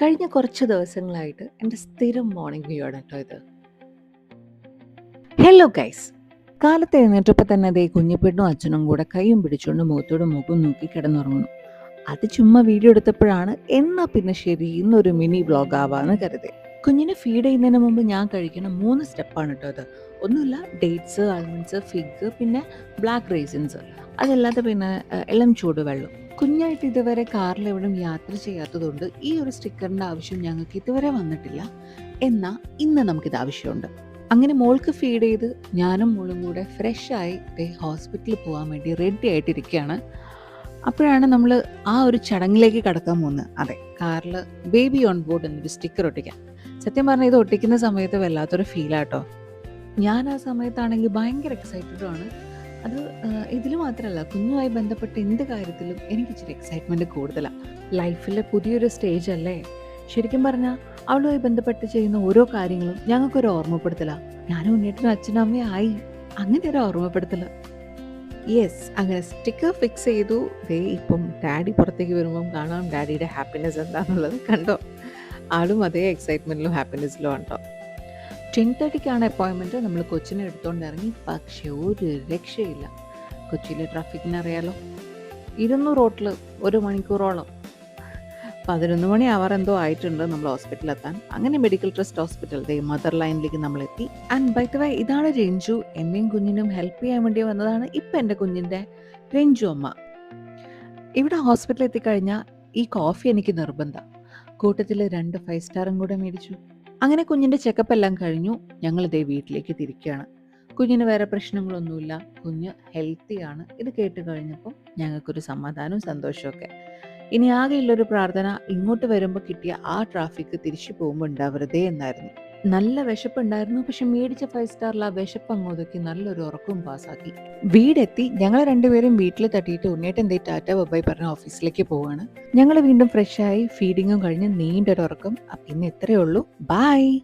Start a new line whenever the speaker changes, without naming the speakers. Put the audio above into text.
കഴിഞ്ഞ കുറച്ച് ദിവസങ്ങളായിട്ട് എന്റെ സ്ഥിരം മോർണിംഗ് വ്യൂ ആണ് കേട്ടോ ഇത്. ഹലോ ഗൈസ് കാലത്ത് എഴുന്നേറ്റപ്പോൾ തന്നെ അതേ കുഞ്ഞിപ്പെണ്ണും അച്ഛനും കൂടെ കൈയും പിടിച്ചുകൊണ്ട് മുഖത്തോട് മുഖം നോക്കി കിടന്നുറങ്ങുന്നു. അത് ചുമ്മാ വീഡിയോ എടുത്തപ്പോഴാണ് എന്നാ പിന്നെ ശരി ഇന്നൊരു മിനി വ്ളോഗ് ആവാന്ന് കരുതി. കുഞ്ഞിനെ ഫീഡ് ചെയ്യുന്നതിന് മുമ്പ് ഞാൻ കഴിക്കുന്ന മൂന്ന് സ്റ്റെപ്പാണ് കേട്ടോ അത് ഒന്നുമില്ല ഡേറ്റ്സ് ആൽമണ്ട്സ് ഫിഗ് പിന്നെ ബ്ലാക്ക് റേസിൻസ് അതല്ലാതെ പിന്നെ ഇളം ചൂട് വെള്ളം. കുഞ്ഞായിട്ട് ഇതുവരെ കാറിൽ എവിടെയും യാത്ര ചെയ്യാത്തതുകൊണ്ട് ഈ ഒരു സ്റ്റിക്കറിന്റെ ആവശ്യം ഞങ്ങൾക്ക് ഇതുവരെ വന്നിട്ടില്ല. എന്നാൽ ഇന്ന് നമുക്കിത് ആവശ്യമുണ്ട്. അങ്ങനെ മോൾക്ക് ഫീഡ് ചെയ്ത് ഞാനും മോളും കൂടെ ഫ്രഷ് ആയി ഹോസ്പിറ്റലിൽ പോകാൻ വേണ്ടി റെഡി ആയിട്ടിരിക്കുകയാണ്. അപ്പോഴാണ് നമ്മൾ ആ ഒരു ചടങ്ങിലേക്ക് കടക്കാൻ പോകുന്നത്. അതെ കാറിൽ ബേബി ഓൺ ബോർഡ് എന്നൊരു സ്റ്റിക്കർ ഒട്ടിക്കാൻ സത്യം പറഞ്ഞാൽ ഇത് ഒട്ടിക്കുന്ന സമയത്ത് വല്ലാത്തൊരു ഫീലാട്ടോ ഞാൻ ആ സമയത്താണെങ്കിൽ ഭയങ്കര എക്സൈറ്റഡും ആണ്. അത് ഇതിൽ മാത്രമല്ല കുഞ്ഞുമായി ബന്ധപ്പെട്ട എന്ത് കാര്യത്തിലും എനിക്ക് ഇച്ചിരി എക്സൈറ്റ്മെന്റ് കൂടുതലാണ് ലൈഫിലെ പുതിയൊരു സ്റ്റേജ് അല്ലേ? ശരിക്കും പറഞ്ഞാൽ അവളുമായി ബന്ധപ്പെട്ട് ചെയ്യുന്ന ഓരോ കാര്യങ്ങളും ഞങ്ങൾക്കൊരു ഓർമ്മപ്പെടുത്തലാണ് ഞാനും ഉണ്ണിയേട്ടനും അച്ഛനും അമ്മയും ആയി. അങ്ങനെ ഒരു ഓർമ്മപ്പെടുത്തല. യെസ് അങ്ങനെ സ്റ്റിക്കർ ഫിക്സ് ചെയ്തു. ദേ ഇപ്പം ഡാഡി പുറത്തേക്ക് വരുമ്പം കാണാം. ഡാഡിയുടെ ഹാപ്പിനെസ് എന്താണെന്നുള്ളത് കണ്ടോ? ആളും അതേ എക്സൈറ്റ്മെന്റിലും ഹാപ്പിനെസ്സിലും ഉണ്ടോ ടെൻ തേർട്ടിക്കാണ് അപ്പോയിൻമെന്റ് നമ്മൾ കൊച്ചിനെ എടുത്തുകൊണ്ട് ഇറങ്ങി. പക്ഷേ ഒരു രക്ഷയില്ല. കൊച്ചിയിലെ ട്രാഫിക്കിനറിയാലോ ഇരുന്ന് റോട്ടിൽ ഒരു മണിക്കൂറോളം. പതിനൊന്ന് മണി അവർ എന്തോ ആയിട്ടുണ്ട് നമ്മൾ ഹോസ്പിറ്റലിൽ എത്താൻ അങ്ങനെ മെഡിക്കൽ ട്രസ്റ്റ് ഹോസ്പിറ്റൽ ദേ മദർ ലൈനിലേക്ക് നമ്മൾ എത്തി ആൻഡ് ബൈ ദ വേ ഇതാണ് രഞ്ജു. എന്നെയും കുഞ്ഞിനും ഹെൽപ്പ് ചെയ്യാൻ വേണ്ടി വന്നതാണ് ഇപ്പം എന്റെ കുഞ്ഞിന്റെ രഞ്ജു അമ്മ. ഇവിടെ ഹോസ്പിറ്റലിൽ എത്തിക്കഴിഞ്ഞാൽ ഈ കോഫി എനിക്ക് നിർബന്ധം. കൂട്ടത്തിൽ രണ്ട് ഫൈവ് സ്റ്റാറും കൂടെ മേടിച്ചു. അങ്ങനെ കുഞ്ഞിന്റെ ചെക്കപ്പ് എല്ലാം കഴിഞ്ഞു. ഞങ്ങൾ ഇതേ വീട്ടിലേക്ക് തിരിക്കുകയാണ്. കുഞ്ഞിന് വേറെ പ്രശ്നങ്ങളൊന്നുമില്ല. കുഞ്ഞ് ഹെൽത്തിയാണ് ഇത് കേട്ട് കഴിഞ്ഞപ്പോൾ ഞങ്ങൾക്കൊരു സമാധാനവും സന്തോഷമൊക്കെ ഇനി ആകെയുള്ളൊരു പ്രാർത്ഥന ഇങ്ങോട്ട് വരുമ്പോൾ കിട്ടിയ ആ ട്രാഫിക് തിരിച്ചു പോകുമ്പോൾ ഉണ്ടാവരുതേ എന്നായിരുന്നു. നല്ല വിശപ്പുണ്ടായിരുന്നു. പക്ഷെ മേടിച്ച ഫൈവ് സ്റ്റാറിൽ ആ വിശപ്പ് അങ്ങോട്ടേക്ക് നല്ലൊരു ഉറക്കവും പാസ്സാക്കി. വീടെത്തി. ഞങ്ങൾ രണ്ടുപേരും വീട്ടിൽ തട്ടിയിട്ട് ഉണ്ണേട്ട് എന്തേ ടാറ്റ ബൊബായി പറഞ്ഞ ഓഫീസിലേക്ക് പോവാണ്. ഞങ്ങൾ വീണ്ടും ഫ്രഷായി ഫീഡിങ്ങും കഴിഞ്ഞ് നീണ്ടൊരു ഉറക്കം. അപ്പം ഇന്ന് ഇത്രയേ ഉള്ളൂ. ബൈ